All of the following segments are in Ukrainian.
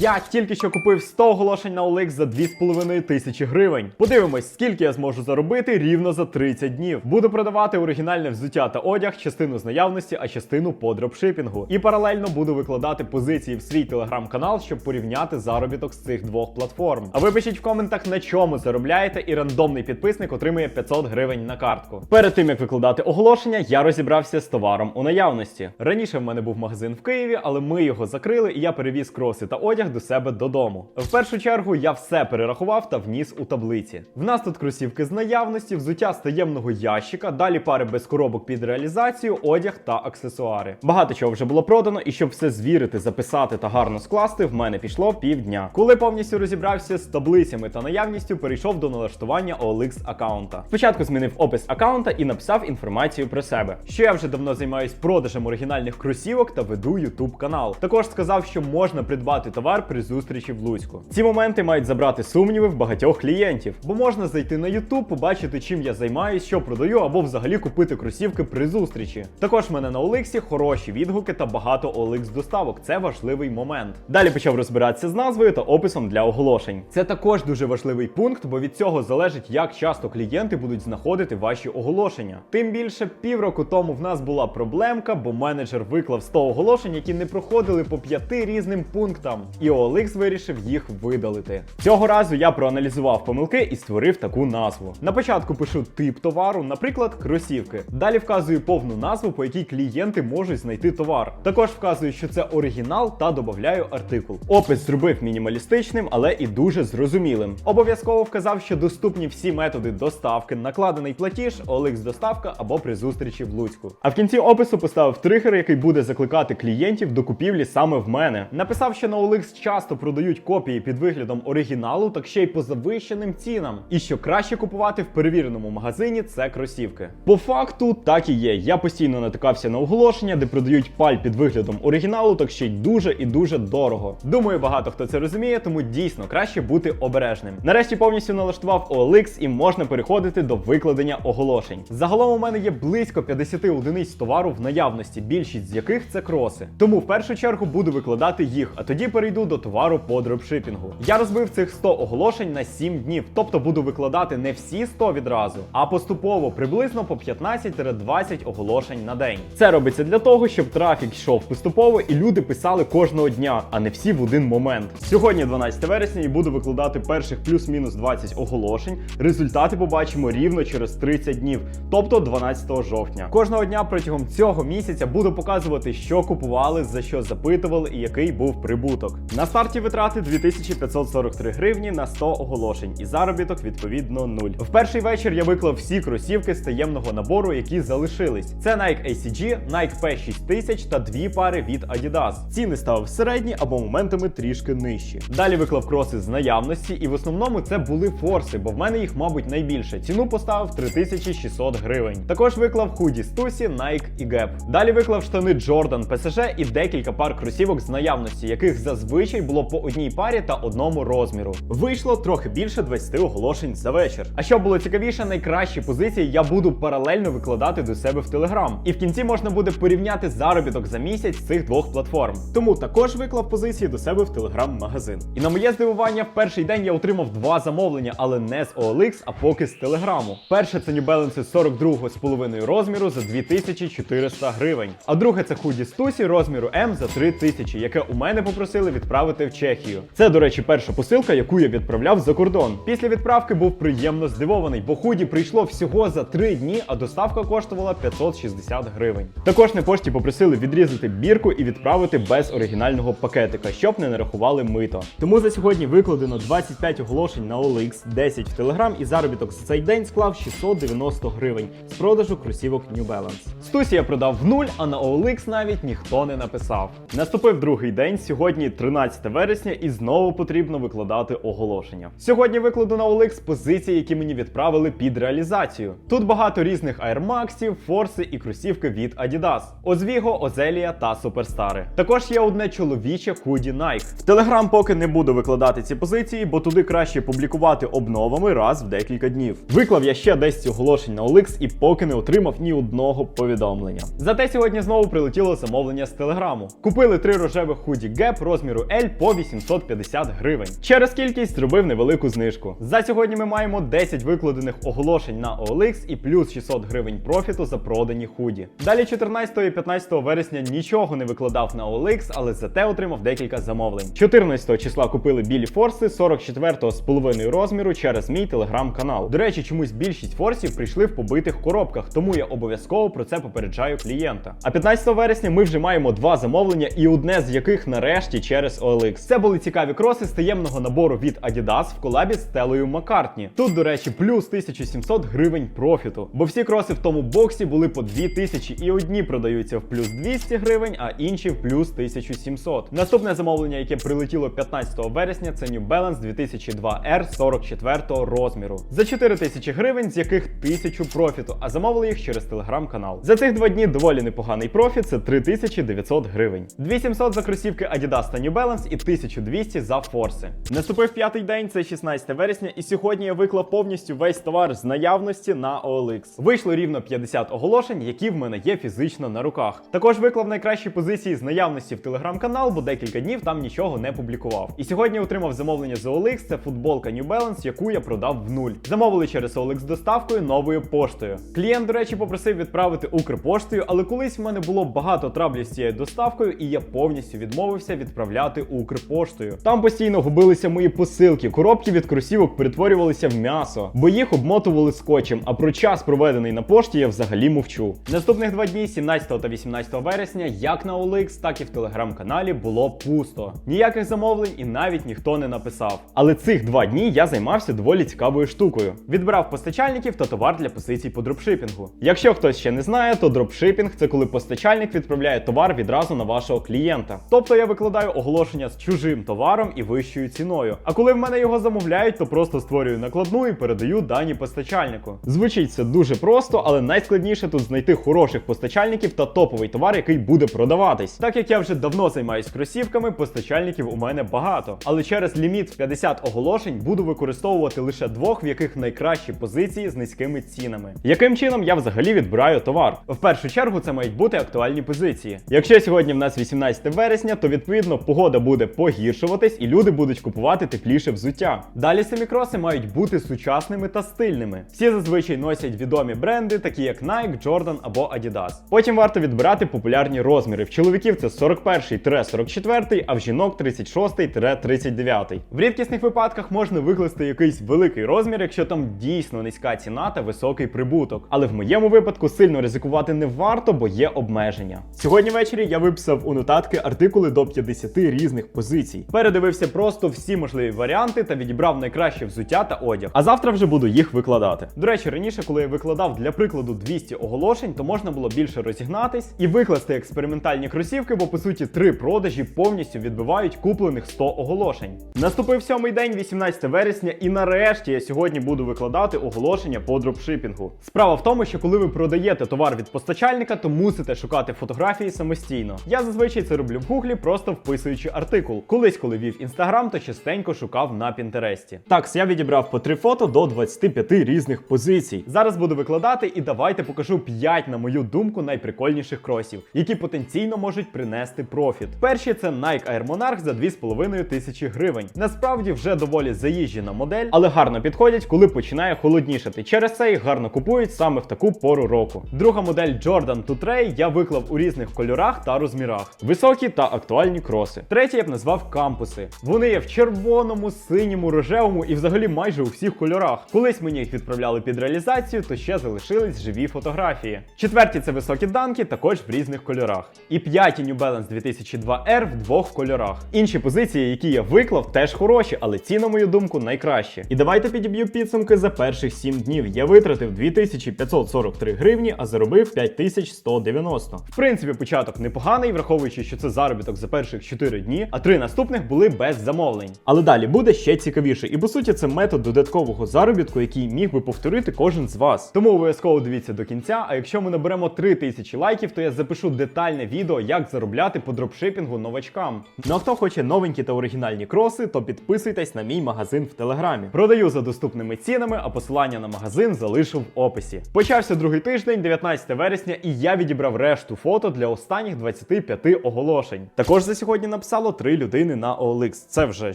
Я тільки що купив 100 оголошень на OLX за 2,5 тисячі гривень. Подивимось, скільки я зможу заробити рівно за 30 днів. Буду продавати оригінальне взуття та одяг, частину з наявності, а частину по дропшипінгу. І паралельно буду викладати позиції в свій телеграм-канал, щоб порівняти заробіток з цих двох платформ. А ви пишіть в коментах, на чому заробляєте, і рандомний підписник отримує 500 гривень на картку. Перед тим як викладати оголошення, я розібрався з товаром у наявності. Раніше в мене був магазин в Києві, але ми його закрили, і я перевіз кроси та одяг до себе додому. В першу чергу я все перерахував та вніс у таблиці. В нас тут кросівки з наявності, взуття з таємного ящика, далі пари без коробок під реалізацію, одяг та аксесуари. Багато чого вже було продано, і щоб все звірити, записати та гарно скласти, в мене пішло півдня. Коли повністю розібрався з таблицями та наявністю, перейшов до налаштування OLX аккаунта. Спочатку змінив опис аккаунта і написав інформацію про себе. Що я вже давно займаюсь продажем оригінальних кросівок та веду YouTube канал. Також сказав, що можна придбати товар при зустрічі в Луцьку. Ці моменти мають забрати сумніви в багатьох клієнтів, бо можна зайти на YouTube, побачити, чим я займаюсь, що продаю, або взагалі купити кросівки при зустрічі. Також в мене на OLX хороші відгуки та багато OLX доставок. Це важливий момент. Далі почав розбиратися з назвою та описом для оголошень. Це також дуже важливий пункт, бо від цього залежить, як часто клієнти будуть знаходити ваші оголошення. Тим більше півроку тому в нас була проблемка, бо менеджер виклав 100 оголошень, які не проходили по п'яти різним пунктам, і OLX вирішив їх видалити. Цього разу я проаналізував помилки і створив таку назву. На початку пишу тип товару, наприклад, кросівки. Далі вказую повну назву, по якій клієнти можуть знайти товар. Також вказую, що це оригінал та додаю артикул. Опис зробив мінімалістичним, але і дуже зрозумілим. Обов'язково вказав, що доступні всі методи доставки, накладений платіж, OLX доставка або при зустрічі в Луцьку. А в кінці опису поставив тригер, який буде закликати клієнтів до купівлі саме в мене. Написав, що на OLX часто продають копії під виглядом оригіналу, так ще й по завищеним цінам. І що краще купувати в перевіреному магазині це кросівки. По факту так і є. Я постійно натикався на оголошення, де продають паль під виглядом оригіналу, так ще й дуже і дуже дорого. Думаю, багато хто це розуміє, тому дійсно краще бути обережним. Нарешті повністю налаштував OLX і можна переходити до викладення оголошень. Загалом у мене є близько 50 одиниць товару в наявності, більшість з яких це кроси. Тому в першу чергу буду викладати їх, а тоді перейду до товару по дропшипінгу. Я розбив цих 100 оголошень на 7 днів, тобто буду викладати не всі 100 відразу, а поступово приблизно по 15-20 оголошень на день. Це робиться для того, щоб трафік йшов поступово і люди писали кожного дня, а не всі в один момент. Сьогодні 12 вересня і буду викладати перших плюс-мінус 20 оголошень. Результати побачимо рівно через 30 днів, тобто 12 жовтня. Кожного дня протягом цього місяця буду показувати, що купували, за що запитували і який був прибуток. На старті витрати 2543 гривні на 100 оголошень, і заробіток відповідно 0. В перший вечір я виклав всі кросівки з таємного набору, які залишились. Це Nike ACG, Nike P6000 та дві пари від Adidas. Ціни ставив середні або моментами трішки нижчі. Далі виклав кроси з наявності, і в основному це були форси, бо в мене їх, мабуть, найбільше. Ціну поставив 3600 гривень. Також виклав худі Стусі, Nike і Gap. Далі виклав штани Jordan PSG і декілька пар кросівок з наявності, яких зазвичай було по одній парі та одному розміру. Вийшло трохи більше 20 оголошень за вечір. А що було цікавіше, найкращі позиції я буду паралельно викладати до себе в Телеграм. І в кінці можна буде порівняти заробіток за місяць цих двох платформ. Тому також виклав позиції до себе в телеграм-магазин. І на моє здивування, в перший день я отримав два замовлення, але не з OLX, а поки з Телеграму. Перше це New Balance 42,5 розміру за 2400 гривень. А друге це худі Стусі розміру М за 3000, яке у мене попросили відправити в Чехію. Це, до речі, перша посилка, яку я відправляв за кордон. Після відправки був приємно здивований, бо худі прийшло всього за 3 дні, а доставка коштувала 560 гривень. Також на пошті попросили відрізати бірку і відправити без оригінального пакетика, щоб не нарахували мито. Тому за сьогодні викладено 25 оголошень на OLX, 10 в Telegram і заробіток за цей день склав 690 гривень з продажу кросівок New Balance. Стусі я продав в нуль, а на OLX навіть ніхто не написав. Наступив другий день, сьогодні 13 вересня, і знову потрібно викладати оголошення. Сьогодні викладу на OLX позиції, які мені відправили під реалізацію. Тут багато різних аермаксів, форси і кросівки від Adidas, Озвіго, Озелія та Суперстари. Також є одне чоловіче худі Nike. В Telegram поки не буду викладати ці позиції, бо туди краще публікувати обновами раз в декілька днів. Виклав я ще 10 оголошень на OLX і поки не отримав ні одного повідомлення. Зате сьогодні знову прилетіло замовлення з Телеграму. Купили три рожевих худі Gap розміру L по 850 гривень. Через кількість зробив невелику знижку. За сьогодні ми маємо 10 викладених оголошень на OLX і плюс 600 гривень профіту за продані худі. Далі 14 і 15 вересня нічого не викладав на OLX, але зате отримав декілька замовлень. 14 числа купили білі форси 44-го з половиною розміру через мій телеграм-канал. До речі, чомусь більшість форсів прийшли в побитих коробках, тому я обов'язково про це попереджаю клієнта. А 15 вересня ми вже маємо два замовлення, і одне з яких нарешті через OLX. Це були цікаві кроси з таємного набору від Adidas в колабі з Телою Маккартні. Тут, до речі, плюс 1700 гривень профіту. Бо всі кроси в тому боксі були по 2000 і одні продаються в плюс 200 гривень, а інші в плюс 1700. Наступне замовлення, яке прилетіло 15 вересня, це New Balance 2002 R 44 розміру. За 4000 гривень, з яких 1000 профіту, а замовили їх через телеграм-канал. За цих два дні доволі непоганий профіт, це 3900 гривень. 2700 за кросівки Adidas та New Balance і 1200 за форси. Наступив п'ятий день, це 16 вересня, і сьогодні я виклав повністю весь товар з наявності на OLX. Вийшло рівно 50 оголошень, які в мене є фізично на руках. Також виклав найкращі позиції з наявності в телеграм-канал, бо декілька днів там нічого не публікував. І сьогодні отримав замовлення з OLX, це футболка New Balance, яку я продав в нуль. Замовили через OLX з доставкою новою поштою. Клієнт, до речі, попросив відправити Укрпоштою, але колись в мене було багато траблів з цією доставкою, і я повністю відмовився відправляти Укрпоштою. Там постійно губилися мої посилки, коробки від кросівок перетворювалися в м'ясо, бо їх обмотували скотчем. А про час, проведений на пошті, я взагалі мовчу. Наступних два дні, 17 та 18 вересня, як на OLX, так і в телеграм-каналі було пусто. Ніяких замовлень і навіть ніхто не написав. Але цих два дні я займався доволі цікавою штукою. Відбирав постачальників та товар для позицій по дропшипінгу. Якщо хтось ще не знає, то дропшипінг це коли постачальник відправляє товар відразу на вашого клієнта. Тобто я викладаю оголошення з чужим товаром і вищою ціною. А коли в мене його замовляють, то просто створюю накладну і передаю дані постачальнику. Звучить це дуже просто, але найскладніше тут знайти хороших постачальників та топовий товар, який буде продаватись. Так як я вже давно займаюсь кросівками, постачальників у мене багато. Але через ліміт 50 оголошень буду використовувати лише двох, в яких найкращі позиції з низькими цінами. Яким чином я взагалі відбираю товар? В першу чергу це мають бути актуальні позиції. Якщо сьогодні в нас 18 вересня, то відповідно погода буде погіршуватись і люди будуть купувати тепліше взуття. Далі самі кроси мають бути сучасними та стильними. Всі зазвичай носять відомі бренди, такі як Nike, Jordan або Adidas. Потім варто відбирати популярні розміри. В чоловіків це 41-44, а в жінок 36-39. В рідкісних випадках можна викласти якийсь великий розмір, якщо там дійсно низька ціна та високий прибуток. Але в моєму випадку сильно ризикувати не варто, бо є обмеження. Сьогодні ввечері я виписав у нотатки артикули до 50 різних позицій. Передивився просто всі можливі варіанти та відібрав найкраще взуття та одяг. А завтра вже буду їх викладати. До речі, раніше, коли я викладав для прикладу 200 оголошень, то можна було більше розігнатись і викласти експериментальні кросівки, бо по суті три продажі повністю відбивають куплених 100 оголошень. Наступив сьомий день, 18 вересня, і нарешті я сьогодні буду викладати оголошення по дропшипінгу. Справа в тому, що коли ви продаєте товар від постачальника, то мусите шукати фотографії самостійно. Я зазвичай це роблю в гуглі, просто вписуючи артикул. Колись, коли вів інстаграм, то частенько шукав на Пінтересті. Так, я відібрав по три фото до 25 різних позицій. Зараз буду викладати і давайте покажу 5, на мою думку, найприкольніших кросів, які потенційно можуть принести профіт. Перші це Nike Air Monarch за 2,5 тисячі гривень. Насправді вже доволі заїжджена модель, але гарно підходять, коли починає холоднішати. Через це їх гарно купують саме в таку пору року. Друга модель Jordan Two я виклав у різних кольорах та розмірах. Високі та актуальні кроси. Третє я б назвав кампуси. Вони є в червоному, синьому, рожевому і взагалі майже у всіх кольорах. Колись мені їх відправляли під реалізацію, то ще залишились живі фотографії. Четверті це високі данки, також в різних кольорах. І п'яті New Balance 2002 R в двох кольорах. Інші позиції, які я виклав, теж хороші, але ці, на мою думку, найкращі. І давайте підіб'ю підсумки за перших 7 днів. Я витратив 2543 гривні, а заробив 5190. В принципі, початок непоганий, враховуючи, що це заробіток за перших 4 дні, а три наступних були без замовлень. Але далі буде ще цікавіше. І по суті, це метод додаткового заробітку, який міг би повторити кожен з вас. Тому обов'язково дивіться до кінця. А якщо ми наберемо 3000 лайків, то я запишу детальне відео, як заробляти по дропшипінгу новачкам. Ну а хто хоче новенькі та оригінальні кроси, то підписуйтесь на мій магазин в телеграмі. Продаю за доступними цінами, а посилання на магазин залишу в описі. Почався другий тиждень, 19 вересня, і я відібрав решту фото для останніх 25 оголошень. Також за сьогодні написав. Написало три людини на OLX. Це вже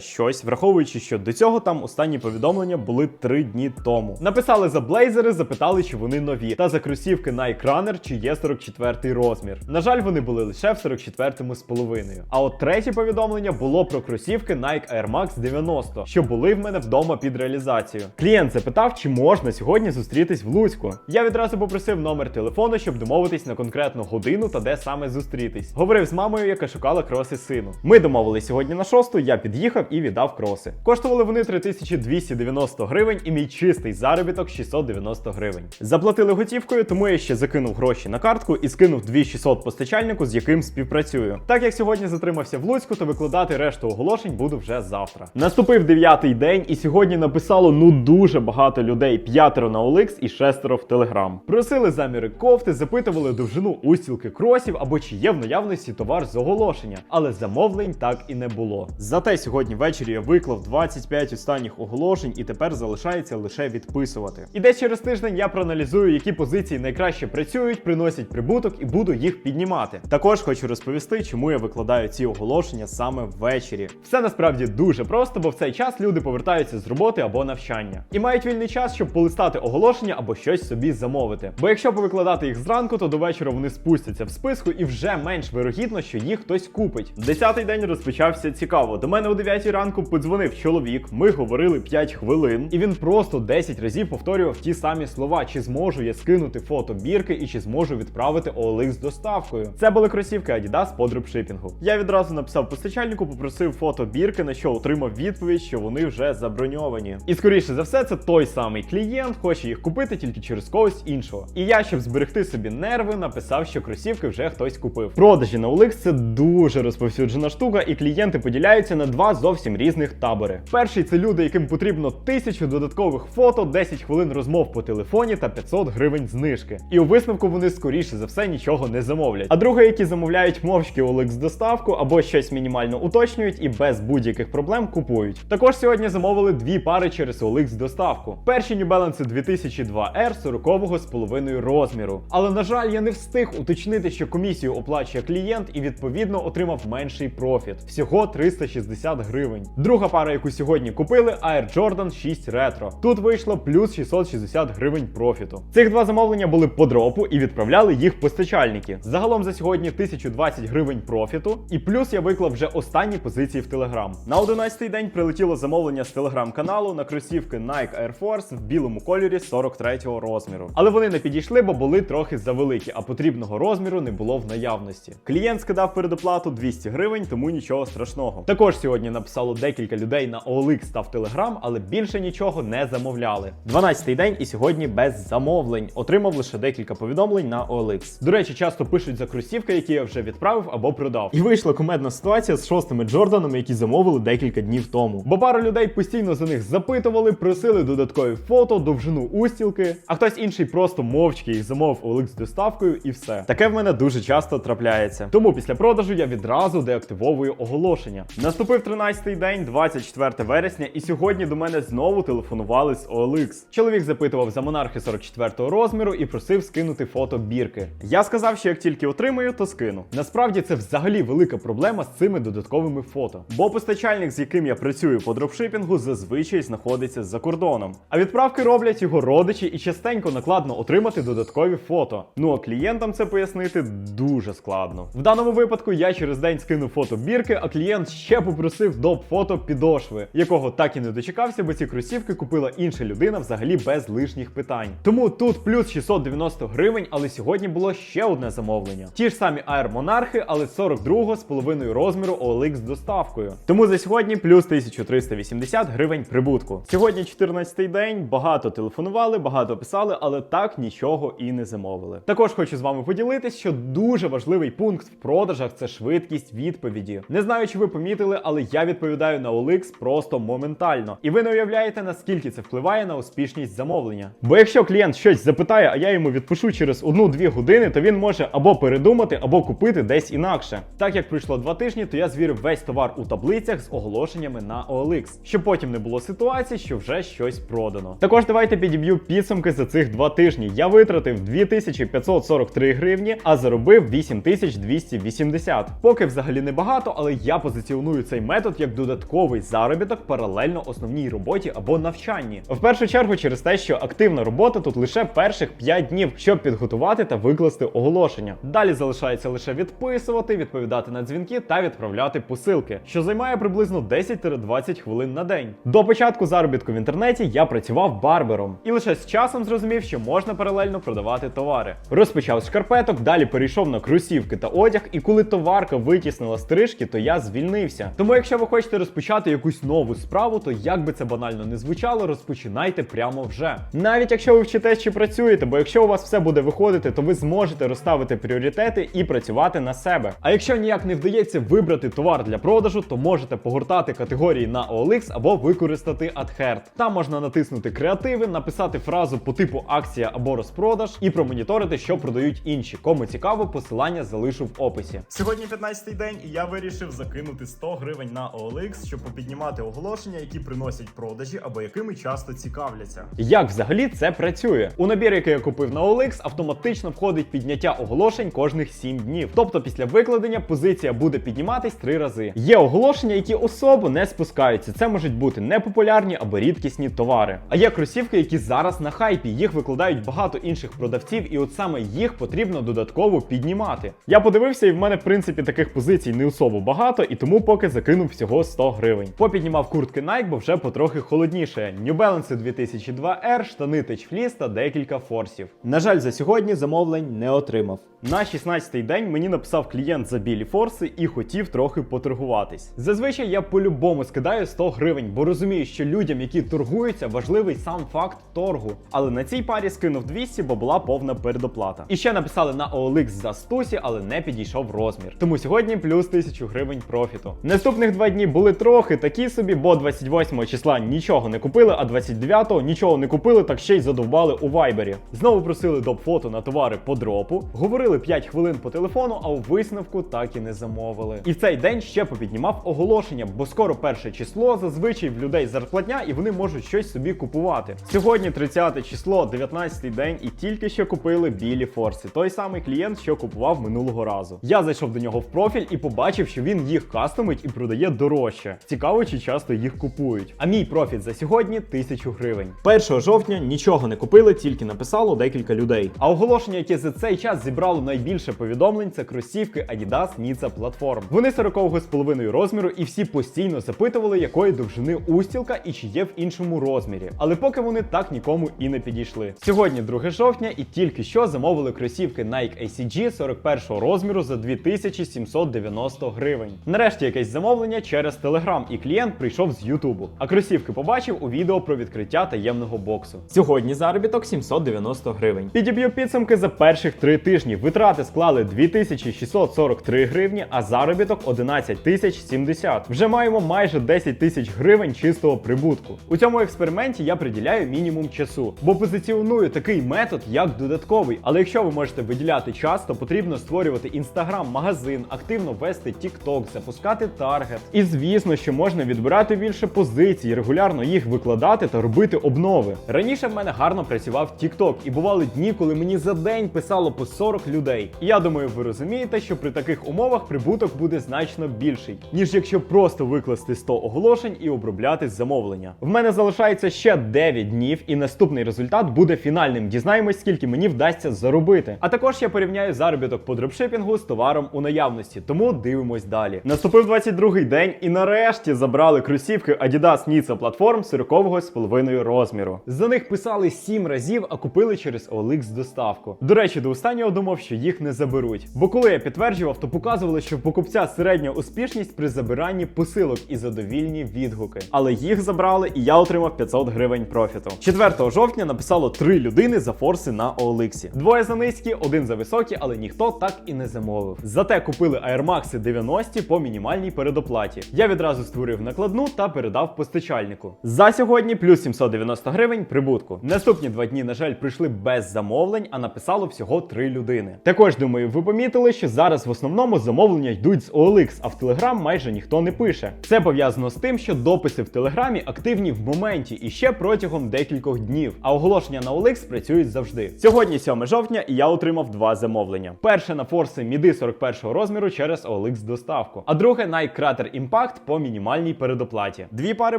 щось, враховуючи, що до цього там останні повідомлення були три дні тому. Написали за блейзери, запитали, чи вони нові, та за кросівки Nike Runner, чи є 44 розмір. На жаль, вони були лише в 44-му з половиною. А от третє повідомлення було про кросівки Nike Air Max 90, що були в мене вдома під реалізацію. Клієнт запитав, чи можна сьогодні зустрітись в Луцьку. Я відразу попросив номер телефону, щоб домовитись на конкретну годину та де саме зустрітись. Говорив з мамою, яка шукала кроси сину. Ми домовились сьогодні на шосту, я під'їхав і віддав кроси. Коштували вони 3290 гривень, і мій чистий заробіток 690 гривень. Заплатили готівкою, тому я ще закинув гроші на картку і скинув 2600 постачальнику, з яким співпрацюю. Так як сьогодні затримався в Луцьку, то викладати решту оголошень буду вже завтра. Наступив дев'ятий день, і сьогодні написало ну дуже багато людей: п'ятеро на OLX і шестеро в Telegram. Просили заміри кофти, запитували довжину устілки кросів або чи є в наявності товар з оголошення, але замовлень так і не було. Зате сьогодні ввечері я виклав 25 останніх оголошень і тепер залишається лише відписувати. І десь через тиждень я проаналізую, які позиції найкраще працюють, приносять прибуток і буду їх піднімати. Також хочу розповісти, чому я викладаю ці оголошення саме ввечері. Все насправді дуже просто, бо в цей час люди повертаються з роботи або навчання і мають вільний час, щоб полистати оголошення або щось собі замовити. Бо якщо повикладати їх зранку, то до вечора вони спустяться в списку і вже менш вирогідно, що їх хтось купить. Десятий день розпочався цікаво. До мене о 9 ранку подзвонив чоловік. Ми говорили 5 хвилин, і він просто 10 разів повторював ті самі слова: чи зможу я скинути фото бірки і чи зможу відправити OLX з доставкою. Це були кросівки Adidas по дропшипінгу. Я відразу написав постачальнику, попросив фото бірки, на що отримав відповідь, що вони вже заброньовані. І скоріше за все, це той самий клієнт, хоче їх купити тільки через когось іншого. І я, щоб зберегти собі нерви, написав, що кросівки вже хтось купив. Продажі на OLX – це дуже розповсюджена штука, і клієнти поділяються на два зовсім різних табори. Перший це люди, яким потрібно тисячу додаткових фото, 10 хвилин розмов по телефоні та 500 гривень знижки. І у висновку вони скоріше за все нічого не замовлять. А друге, які замовляють мовчки OLX доставку або щось мінімально уточнюють і без будь-яких проблем купують. Також сьогодні замовили дві пари через OLX доставку. Перші New Balance 2002R 40 з половиною розміру. Але на жаль, я не встиг уточнити, що комісію оплачує клієнт і відповідно отримав менший профіт всього 360 гривень. Друга пара, яку сьогодні купили, Air Jordan 6 Retro. Тут вийшло плюс 660 гривень профіту. Цих два замовлення були по дропу і відправляли їх постачальники. Загалом за сьогодні 1020 гривень профіту, і плюс я виклав вже останні позиції в Telegram. На 11-й день прилетіло замовлення з телеграм-каналу на кросівки Nike Air Force в білому кольорі 43-го розміру. Але вони не підійшли, бо були трохи завеликі, а потрібного розміру не було в наявності. Клієнт скидав передоплату 200 гривень, тому нічого страшного. Також сьогодні написало декілька людей на OLX та в Telegram, але більше нічого не замовляли. 12-й день і сьогодні без замовлень. Отримав лише декілька повідомлень на OLX. До речі, часто пишуть за кросівки, які я вже відправив або продав. І вийшла кумедна ситуація з шостими Джорданами, які замовили декілька днів тому. Бо пара людей постійно за них запитували, просили додаткові фото, довжину устілки, а хтось інший просто мовчки їх замовив OLX доставкою і все. Таке в мене дуже часто трапляється. Тому після продажу я відразу деактивовую оголошення. Наступив 13-й день, 24 вересня, і сьогодні до мене знову телефонували з OLX. Чоловік запитував за монархи 44-го розміру і просив скинути фото бірки. Я сказав, що як тільки отримаю, то скину. Насправді це взагалі велика проблема з цими додатковими фото. Бо постачальник, з яким я працюю по дропшипінгу, зазвичай знаходиться за кордоном. А відправки роблять його родичі і частенько накладно отримати додаткові фото. Ну а клієнтам це пояснити дуже складно. В даному випадку я через день скинув фото бірки, а клієнт ще попросив доп фото підошви, якого так і не дочекався, бо ці кросівки купила інша людина взагалі без лишніх питань. Тому тут плюс 690 гривень, але сьогодні було ще одне замовлення. Ті ж самі Air Монархи, але 42 з половиною розміру OLX з доставкою. Тому за сьогодні плюс 1380 гривень прибутку. Сьогодні 14-й день, багато телефонували, багато писали, але так нічого і не замовили. Також хочу з вами поділитись, що дуже важливий пункт в продажах це швидкість відповіді. Не знаю, чи ви помітили, але я відповідаю на OLX просто моментально. І ви не уявляєте, наскільки це впливає на успішність замовлення. Бо якщо клієнт щось запитає, а я йому відпишу через 1-2 години, то він може або передумати, або купити десь інакше. Так як пройшло два тижні, то я звірив весь товар у таблицях з оголошеннями на OLX, щоб потім не було ситуації, що вже щось продано. Також давайте підіб'ю підсумки за цих два тижні. Я витратив 2543 гривні, а заробив 8280. Поки взагалі небагато. багато, але я позиціоную цей метод як додатковий заробіток паралельно основній роботі або навчанні. В першу чергу через те, що активна робота тут лише перших 5 днів, щоб підготувати та викласти оголошення. Далі залишається лише відписувати, відповідати на дзвінки та відправляти посилки, що займає приблизно 10-20 хвилин на день. До початку заробітку в інтернеті я працював барбером і лише з часом зрозумів, що можна паралельно продавати товари. Розпочав шкарпеток, далі перейшов на кросівки та одяг, і коли товарка витіснила стрижки, то я звільнився. Тому, якщо ви хочете розпочати якусь нову справу, то як би це банально не звучало, розпочинайте прямо вже. Навіть якщо ви вчитесь чи працюєте, бо якщо у вас все буде виходити, то ви зможете розставити пріоритети і працювати на себе. А якщо ніяк не вдається вибрати товар для продажу, то можете погортати категорії на OLX або використати AdHerd. Там можна натиснути креативи, написати фразу по типу акція або розпродаж і промоніторити, що продають інші. Кому цікаво, посилання залишу в описі. Сьогодні 15-й день, і я вирішив закинути 100 гривень на OLX, щоб попіднімати оголошення, які приносять продажі або якими часто цікавляться. Як взагалі це працює? У набір, який я купив на OLX, автоматично входить підняття оголошень кожних 7 днів. Тобто після викладення позиція буде підніматись 3 рази. Є оголошення, які особо не спускаються. Це можуть бути непопулярні або рідкісні товари. А є кросівки, які зараз на хайпі. Їх викладають багато інших продавців, і от саме їх потрібно додатково піднімати. Я подивився, і в мене в принципі таких позицій не особо багато, і тому поки закинув всього 100 гривень. Попіднімав куртки Nike, бо вже потрохи холодніше. New Balance 2002 R, штани Tech Fleece та декілька форсів. На жаль, за сьогодні замовлень не отримав. На 16-й день мені написав клієнт за білі форси і хотів трохи поторгуватись. Зазвичай я по-любому скидаю 100 гривень, бо розумію, що людям, які торгуються, важливий сам факт торгу. Але на цій парі скинув 200, бо була повна передоплата. І ще написали на OLX за 100, але не підійшов розмір. Тому сьогодні плюс 1000 гривень профіту. Наступних два дні були трохи такі собі, бо 28 числа нічого не купили, а 29-го нічого не купили, так ще й задовбали у вайбері. Знову просили доп фото на товари по дропу, говорили 5 хвилин по телефону, а у висновку так і не замовили. І в цей день ще попіднімав оголошення, бо скоро перше число, зазвичай в людей зарплатня, і вони можуть щось собі купувати. Сьогодні 30 число, 19 день, і тільки що купили білі форси. Той самий клієнт, що купував минулого разу. Я зайшов до нього в профіль і побачив, що він їх кастомить і продає дорожче. Цікаво, чи часто їх купують. А мій профіт за сьогодні 1000 гривень. 1 жовтня нічого не купили, тільки написало декілька людей. А оголошення, яке за цей час зібрало найбільше повідомлень, це кросівки Adidas Nica Platform. Вони 40 з половиною розміру, і всі постійно запитували, якої довжини устілка і чи є в іншому розмірі. Але поки вони так нікому і не підійшли. Сьогодні 2 жовтня, і тільки що замовили кросівки Nike ACG 41 розміру за 2790 гривень. Нарешті якесь замовлення через Telegram, і клієнт прийшов з Ютубу. А кросівки побачив у відео про відкриття таємного боксу. Сьогодні заробіток 790 гривень. Підіб'ю підсумки за перших три тижні. Витрати склали 2643 гривні, а заробіток 11 тисяч 70. Вже маємо майже 10 тисяч гривень чистого прибутку. У цьому експерименті я приділяю мінімум часу, бо позиціоную такий метод як додатковий. Але якщо ви можете виділяти час, то потрібно створювати інстаграм, магазин, активно вести TikTok, запускати таргет. І звісно, що можна відбирати більше позицій, регулярно їх викладати та робити обнови. Раніше в мене гарно працював TikTok, і бували дні, коли мені за день писало по 40 людей. І я думаю, ви розумієте, що при таких умовах прибуток буде значно більший, ніж якщо просто викласти 100 оголошень і обробляти замовлення. В мене залишається ще 9 днів, і наступний результат буде фінальним. Дізнаємось, скільки мені вдасться заробити. А також я порівняю заробіток по дропшипінгу з товаром у наявності, тому дивимось далі. Наступив 22-й день, і нарешті забрали кросівки Adidas Nica Platform 40 з половиною розміру. За них писали 7 разів, а купили через OLX доставку. До речі, до останнього думав, що їх не заберуть. Бо коли я підтверджував, то показували, що в покупця середня успішність при забиранні посилок і задовільні відгуки. Але їх забрали, і я отримав 500 гривень профіту. 4 жовтня написало 3 людини за форси на OLX. Двоє за низькі, один за високі, але ніхто так і не замовив. Зате купили Air Max 90 по мінімальній передоплаті. Я відразу створив накладну та передав постачальнику. За сьогодні плюс 790 гривень прибутку. Наступні два дні, на жаль, прийшли без замовлень, а написало всього 3 людини. Також думаю, ви помітили, що зараз в основному замовлення йдуть з OLX, а в Telegram майже ніхто не пише. Це пов'язано з тим, що дописи в Телеграмі активні в моменті і ще протягом декількох днів. А оголошення на OLX працюють завжди. Сьогодні 7 жовтня, і я отримав два замовлення. Перше на форси міди 41 розміру через OLX доставку, а друге Nike Crater Impact по мінімальній передоплаті. Дві пари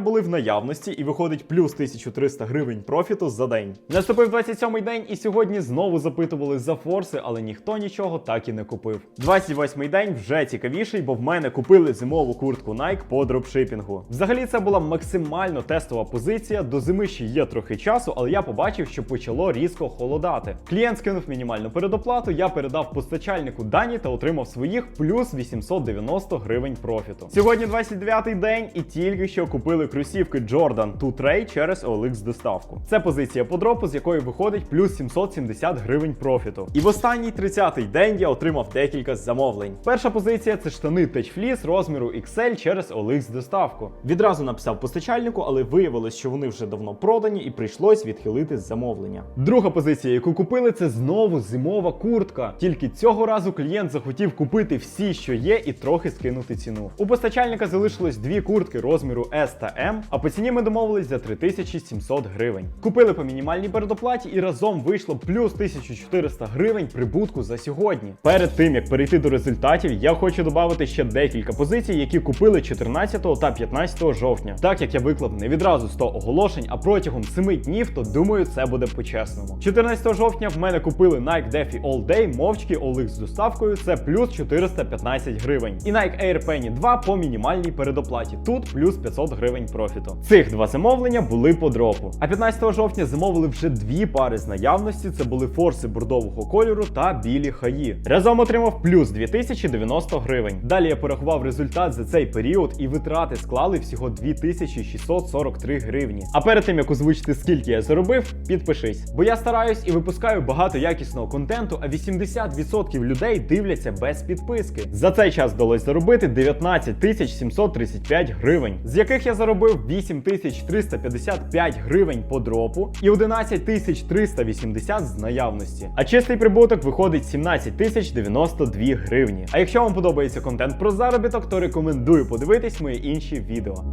були в наявності і виходить плюс 1300 гривень профіту за день. Наступив 27-й день, і сьогодні знову запитували за форси, але ніхто нічого так і не купив. 28-й день вже цікавіший, бо в мене купили зимову куртку Nike по дропшипінгу. Взагалі, це була максимально тестова позиція. До зими ще є трохи часу, але я побачив, що почало різко холодати. Клієнт скинув мінімальну передоплату, я передав постачальнику дані та отримав своїх плюс 890 гривень профіту. Сьогодні 29-й день, і тільки що купили кросівки Jordan 2 Trade через OLX доставку. Це позиція по дропу, з якої виходить плюс 770 гривень профіту. І в останній 30-й день я отримав декілька замовлень. Перша позиція це штани Tech розміру XL через OLX доставку. Відразу написав постачальнику, але виявилось, що вони вже давно продані і прийшлось відхилити замовлення. Друга позиція, яку купили, це знову зимова куртка. Тільки цього разу клієнт захотів купити всі, що є, і трохи скинути ціну. У постачальника залишилось дві куртки розміру S та M, а по ціні ми домовились за 3700 гривень. Купили по мінімальній передоплаті і разом вийшло плюс 1400 гривень прибутку за сьогодні. Перед тим як перейти до результатів, я хочу додати ще декілька позицій, які купили 14 та 15 жовтня. Так як я виклав не відразу 100 оголошень, а протягом 7 днів, то думаю, це буде по-чесному. 14 жовтня в мене купили Nike Defi All Day мовчки OLX з доставкою. Це плюс 415 гривень. І Nike Air Penny 2 по мінімальній передоплаті. Тут плюс 500 гривень профіту. Цих два замовлення були по дропу. А 15 жовтня замовили вже дві пари з наявності. Це були форси бордового кольору та білі хаї. Разом отримав плюс 2090 гривень. Далі я порахував результат за цей період, і витрати склали всього 2643 гривні. А перед тим як озвучити, скільки я заробив, підпишись. Бо я стараюсь і випускаю багато якісного контенту, а 80% людей дивляться без підписки. За цей час вдалося заробити 19 тисяч 735 гривень, з яких я заробив 8 355 гривень по дропу і 11 тисяч 380 з наявності. А чистий прибуток виходить 17 тисяч 92 гривні. А якщо вам подобається контент про заробіток, то рекомендую подивитись мої інші відео.